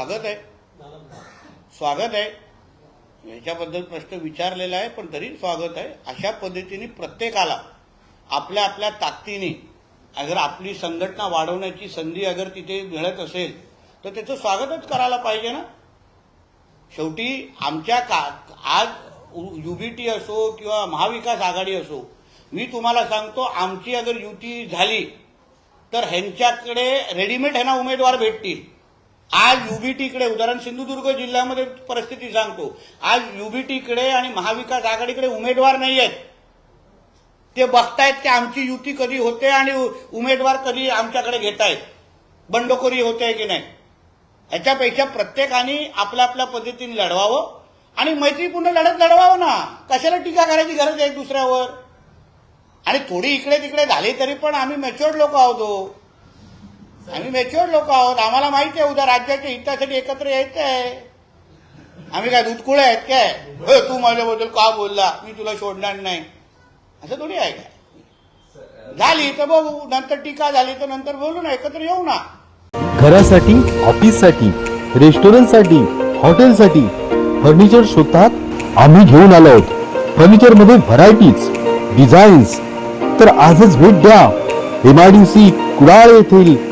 स्वागत आहे. स्वागत आहे. याच्याबद्दल प्रश्न विचारलेला आहे पण तरी स्वागत आहे. अशा पद्धतीने प्रत्येकाला आपल्या आपल्या ताकदीने अगर आपली संघटना वाढवण्याची संधी अगर तिथे मिळत असेल तर त्याचं स्वागतच करायला पाहिजे ना. शेवटी आमच्या का आज युबीटी असो किंवा महाविकास आघाडी असो मी तुम्हाला सांगतो आमची अगर युती झाली तर ह्यांच्याकडे रेडीमेड ह्यांना उमेदवार भेटतील. आज युबीटीकडे उदाहरण सिंधुदुर्ग जिल्ह्यामध्ये परिस्थिती सांगतो. आज युबीटीकडे आणि महाविकास आघाडीकडे उमेदवार नाही आहेत ते बघतायत की आमची युती कधी होते आणि उ- उमेदवार कधी आमच्याकडे घेतायत. बंडखोरी होते की नाही? याच्यापेक्षा प्रत्येकाने आपल्या आपल्या पद्धतीने लढवावं आणि मैत्रीपूर्ण लढत लढवावं ना. कशाला टीका करायची गरज आहे दुसऱ्यावर? आणि थोडी इकडे तिकडे झाली तरी पण आम्ही मॅच्युअर्ड लोक आहोत हो. आम्ही मॅच्युअर्ड लोक आहोत. आम्हाला माहिती आहे उद्या राज्याच्या हितासाठी एकत्र यायचं आहे. आम्ही काय दुधकुळे आहेत काय? हो तू माझ्याबद्दल का बोलला? मी तुला सोडणार नाही. असं थोडी आहे काय? झाली तर बघू. नंतर टीका झाली तर नंतर बोलू ना. एकत्र येऊ ना. घरासाठी ऑफिससाठी रेस्टॉरंटसाठी हॉटेलसाठी फर्निचर शोधतात आम्ही घेऊन आलो आहोत. फर्निचरमध्ये व्हरायटीज डिझाईन्स तर आजच भेट द्या. एमआयडीसी कुडाळ येथील